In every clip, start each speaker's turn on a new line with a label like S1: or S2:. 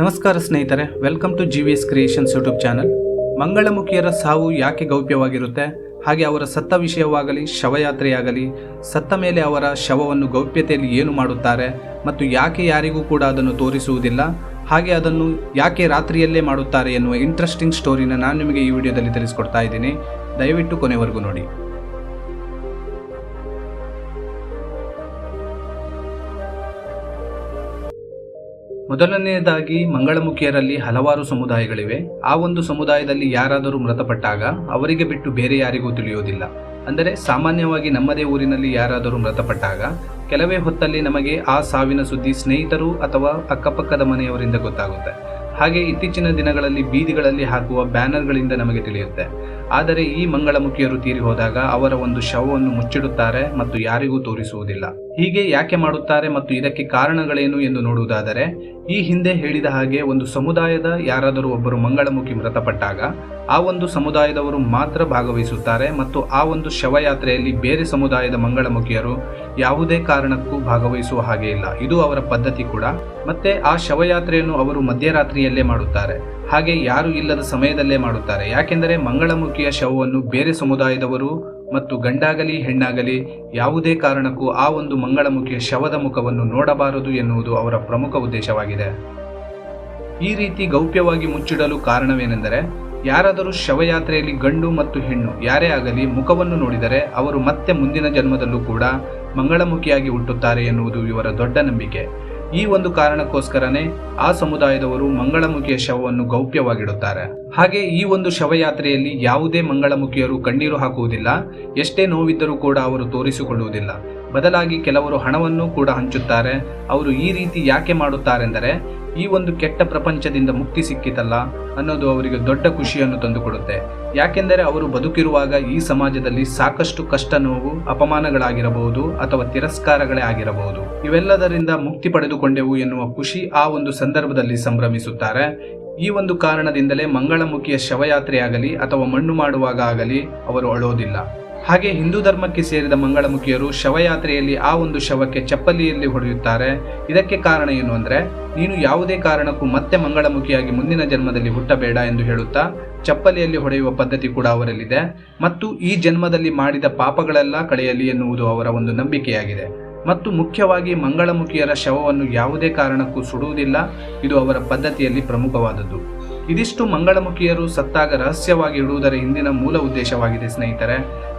S1: ನಮಸ್ಕಾರ ಸ್ನೇಹಿತರೆ welcome to G V S creations YouTube channel ಮಂಗಳಮುಖಿಯರ ಸಾವು ಯಾಕೆ ಗೌಪ್ಯವಾಗಿರುತ್ತೆ? ಹಾಗೆ ಅವರ ಸತ್ತ ವಿಷಯವಾಗಲಿ, ಶವಯಾತ್ರೆಯಾಗಲಿ, ಸತ್ತ ಮೇಲೆ ಅವರ ಶವವನ್ನು ಗೌಪ್ಯತೆಯಲ್ಲಿ ಏನು ಮಾಡುತ್ತಾರೆ ಮತ್ತು ಯಾಕೆ ಯಾರಿಗೂ ಕೂಡ ಅದನ್ನು ತೋರಿಸುವುದಿಲ್ಲ? ಹಾಗೆ ಅದನ್ನು ಯಾಕೆ ರಾತ್ರಿಯಲ್ಲೇ ಮಾಡುತ್ತಾರೆ ಎನ್ನುವ ಇಂಟ್ರೆಸ್ಟಿಂಗ್ ಸ್ಟೋರಿನ ನಾನು ನಿಮಗೆ ಈ ವಿಡಿಯೋದಲ್ಲಿ ತಿಳಿಸ್ಕೊಡ್ತಾ ಇದ್ದೀನಿ. ದಯವಿಟ್ಟು ಕೊನೆವರೆಗೂ ನೋಡಿ. ಮೊದಲನೆಯದಾಗಿ ಮಂಗಳಮುಖಿಯರಲ್ಲಿ ಹಲವಾರು ಸಮುದಾಯಗಳಿವೆ. ಆ ಒಂದು ಸಮುದಾಯದಲ್ಲಿ ಯಾರಾದರೂ ಮೃತಪಟ್ಟಾಗ ಅವರಿಗೆ ಬಿಟ್ಟು ಬೇರೆ ಯಾರಿಗೂ ತಿಳಿಯೋದಿಲ್ಲ ಅಂದರೆ ಸಾಮಾನ್ಯವಾಗಿ ನಮ್ಮದೇ ಊರಿನಲ್ಲಿ ಯಾರಾದರೂ ಮೃತಪಟ್ಟಾಗ ಕೆಲವೇ ಹೊತ್ತಲ್ಲಿ ನಮಗೆ ಆ ಸಾವಿನ ಸುದ್ದಿ ಸ್ನೇಹಿತರು ಅಥವಾ ಅಕ್ಕಪಕ್ಕದ ಮನೆಯವರಿಂದ ಗೊತ್ತಾಗುತ್ತೆ. ಹಾಗೆ ಇತ್ತೀಚಿನ ದಿನಗಳಲ್ಲಿ ಬೀದಿಗಳಲ್ಲಿ ಹಾಕುವ ಬ್ಯಾನರ್ಗಳಿಂದ ನಮಗೆ ತಿಳಿಯುತ್ತೆ. ಆದರೆ ಈ ಮಂಗಳಮುಖಿಯರು ತೀರಿ ಹೋದಾಗ ಅವರ ಒಂದು ಶವವನ್ನು ಮುಚ್ಚಿಡುತ್ತಾರೆ ಮತ್ತು ಯಾರಿಗೂ ತೋರಿಸುವುದಿಲ್ಲ. ಹೀಗೆ ಯಾಕೆ ಮಾಡುತ್ತಾರೆ ಮತ್ತು ಇದಕ್ಕೆ ಕಾರಣಗಳೇನು ಎಂದು ನೋಡುವುದಾದರೆ, ಈ ಹಿಂದೆ ಹೇಳಿದ ಹಾಗೆ ಒಂದು ಸಮುದಾಯದ ಯಾರಾದರೂ ಒಬ್ಬರು ಮಂಗಳಮುಖಿ ಮೃತಪಟ್ಟಾಗ, ಆ ಒಂದು ಸಮುದಾಯದವರು ಮಾತ್ರ ಭಾಗವಹಿಸುತ್ತಾರೆ ಮತ್ತು ಆ ಒಂದು ಶವಯಾತ್ರೆಯಲ್ಲಿ ಬೇರೆ ಸಮುದಾಯದ ಮಂಗಳಮುಖಿಯರು ಯಾವುದೇ ಕಾರಣಕ್ಕೂ ಭಾಗವಹಿಸುವ ಹಾಗೆ ಇಲ್ಲ. ಇದು ಅವರ ಪದ್ಧತಿ ಕೂಡ. ಮತ್ತೆ ಆ ಶವಯಾತ್ರೆಯನ್ನು ಅವರು ಮಧ್ಯರಾತ್ರಿಯಲ್ಲೇ ಮಾಡುತ್ತಾರೆ. ಹಾಗೆ ಯಾರು ಇಲ್ಲದ ಸಮಯದಲ್ಲೇ ಮಾಡುತ್ತಾರೆ. ಯಾಕೆಂದರೆ ಮಂಗಳಮುಖಿಯ ಶವವನ್ನು ಬೇರೆ ಸಮುದಾಯದವರು ಮತ್ತು ಗಂಡಾಗಲಿ ಹೆಣ್ಣಾಗಲಿ ಯಾವುದೇ ಕಾರಣಕ್ಕೂ ಆ ಒಂದು ಮಂಗಳಮುಖಿಯ ಶವದ ಮುಖವನ್ನು ನೋಡಬಾರದು ಎನ್ನುವುದು ಅವರ ಪ್ರಮುಖ ಉದ್ದೇಶವಾಗಿದೆ. ಈ ರೀತಿ ಗೌಪ್ಯವಾಗಿ ಮುಚ್ಚಿಡಲು ಕಾರಣವೇನೆಂದರೆ, ಯಾರಾದರೂ ಶವಯಾತ್ರೆಯಲ್ಲಿ ಗಂಡು ಮತ್ತು ಹೆಣ್ಣು ಯಾರೇ ಆಗಲಿ ಮುಖವನ್ನು ನೋಡಿದರೆ ಅವರು ಮತ್ತೆ ಮುಂದಿನ ಜನ್ಮದಲ್ಲೂ ಕೂಡ ಮಂಗಳಮುಖಿಯಾಗಿ ಹುಟ್ಟುತ್ತಾರೆ ಎನ್ನುವುದು ಇವರ ದೊಡ್ಡ ನಂಬಿಕೆ. ಈ ಒಂದು ಕಾರಣಕ್ಕೋಸ್ಕರನೇ ಆ ಸಮುದಾಯದವರು ಮಂಗಳಮುಖಿಯ ಶವವನ್ನು ಗೌಪ್ಯವಾಗಿಡುತ್ತಾರೆ. ಹಾಗೆ ಈ ಒಂದು ಶವಯಾತ್ರೆಯಲ್ಲಿ ಯಾವುದೇ ಮಂಗಳಮುಖಿಯರು ಕಣ್ಣೀರು ಹಾಕುವುದಿಲ್ಲ, ಎಷ್ಟೇ ನೋವಿದ್ದರೂ ಕೂಡ ಅವರು ತೋರಿಸಿಕೊಳ್ಳುವುದಿಲ್ಲ. ಬದಲಾಗಿ ಕೆಲವರು ಹಣವನ್ನು ಕೂಡ ಹಂಚುತ್ತಾರೆ. ಅವರು ಈ ರೀತಿ ಯಾಕೆ ಮಾಡುತ್ತಾರೆಂದರೆ ಈ ಒಂದು ಕೆಟ್ಟ ಪ್ರಪಂಚದಿಂದ ಮುಕ್ತಿ ಸಿಕ್ಕಿತಲ್ಲ ಅನ್ನೋದು ಅವರಿಗೆ ದೊಡ್ಡ ಖುಷಿಯನ್ನು ತಂದುಕೊಡುತ್ತೆ. ಯಾಕೆಂದರೆ ಅವರು ಬದುಕಿರುವಾಗ ಈ ಸಮಾಜದಲ್ಲಿ ಸಾಕಷ್ಟು ಕಷ್ಟ ನೋವು, ಅಪಮಾನಗಳಾಗಿರಬಹುದು ಅಥವಾ ತಿರಸ್ಕಾರಗಳೇ ಆಗಿರಬಹುದು. ಇವೆಲ್ಲದರಿಂದ ಮುಕ್ತಿ ಪಡೆದುಕೊಂಡೆವು ಎನ್ನುವ ಖುಷಿ ಆ ಒಂದು ಸಂದರ್ಭದಲ್ಲಿ ಸಂಭ್ರಮಿಸುತ್ತಾರೆ. ಈ ಒಂದು ಕಾರಣದಿಂದಲೇ ಮಂಗಳಮುಖಿಯ ಶವಯಾತ್ರೆಯಾಗಲಿ ಅಥವಾ ಮಣ್ಣು ಮಾಡುವಾಗ ಆಗಲಿ ಅವರು ಅಳೋದಿಲ್ಲ. ಹಾಗೆ ಹಿಂದೂ ಧರ್ಮಕ್ಕೆ ಸೇರಿದ ಮಂಗಳಮುಖಿಯರು ಶವಯಾತ್ರೆಯಲ್ಲಿ ಆ ಒಂದು ಶವಕ್ಕೆ ಚಪ್ಪಲಿಯಲ್ಲಿ ಹೊಡೆಯುತ್ತಾರೆ. ಇದಕ್ಕೆ ಕಾರಣ ಏನು ಅಂದ್ರೆ, ನೀನು ಯಾವುದೇ ಕಾರಣಕ್ಕೂ ಮತ್ತೆ ಮಂಗಳಮುಖಿಯಾಗಿ ಮುಂದಿನ ಜನ್ಮದಲ್ಲಿ ಹುಟ್ಟಬೇಡ ಎಂದು ಹೇಳುತ್ತಾ, ಚಪ್ಪಲಿಯಲ್ಲಿ ಹೊಡೆಯುವ ಪದ್ಧತಿ ಕೂಡ ಅವರಲ್ಲಿದೆ. ಮತ್ತು ಈ ಜನ್ಮದಲ್ಲಿ ಮಾಡಿದ ಪಾಪಗಳೆಲ್ಲ ಕಳೆಯಲಿ ಎನ್ನುವುದು ಅವರ ಒಂದು ನಂಬಿಕೆಯಾಗಿದೆ. ಮತ್ತು ಮುಖ್ಯವಾಗಿ ಮಂಗಳಮುಖಿಯರ ಶವವನ್ನು ಯಾವುದೇ ಕಾರಣಕ್ಕೂ ಸುಡುವುದಿಲ್ಲ. ಇದು ಅವರ ಪದ್ಧತಿಯಲ್ಲಿ ಪ್ರಮುಖವಾದದ್ದು. ಇದಿಷ್ಟು ಮಂಗಳಮುಖಿಯರು ಸತ್ತಾಗ ರಹಸ್ಯವಾಗಿ ಇಡುವುದರ ಹಿಂದಿನ ಮೂಲ ಉದ್ದೇಶವಾಗಿದೆ, ಸ್ನೇಹಿತರೆ.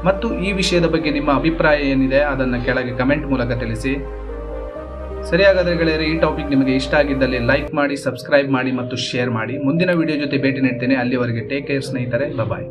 S1: ಮತ್ತು ಈ ವಿಷಯದ ಬಗ್ಗೆ ನಿಮ್ಮ ಅಭಿಪ್ರಾಯ ಏನಿದೆ ಅದನ್ನು ಕೆಳಗೆ ಕಮೆಂಟ್ ಮೂಲಕ ತಿಳಿಸಿ. ಸರಿಯಾಗಾದರೆ ಗೆಳೆಯರೆ, ಈ ಟಾಪಿಕ್ ನಿಮಗೆ ಇಷ್ಟ ಆಗಿದ್ದಲ್ಲಿ ಲೈಕ್ ಮಾಡಿ, ಸಬ್ಸ್ಕ್ರೈಬ್ ಮಾಡಿ ಮತ್ತು ಶೇರ್ ಮಾಡಿ. ಮುಂದಿನ ವಿಡಿಯೋ ಜೊತೆ ಭೇಟಿ ನೀಡ್ತೇನೆ. ಅಲ್ಲಿವರೆಗೆ ಟೇಕ್ ಕೇರ್ ಸ್ನೇಹಿತರೆ. ಬಾಯ್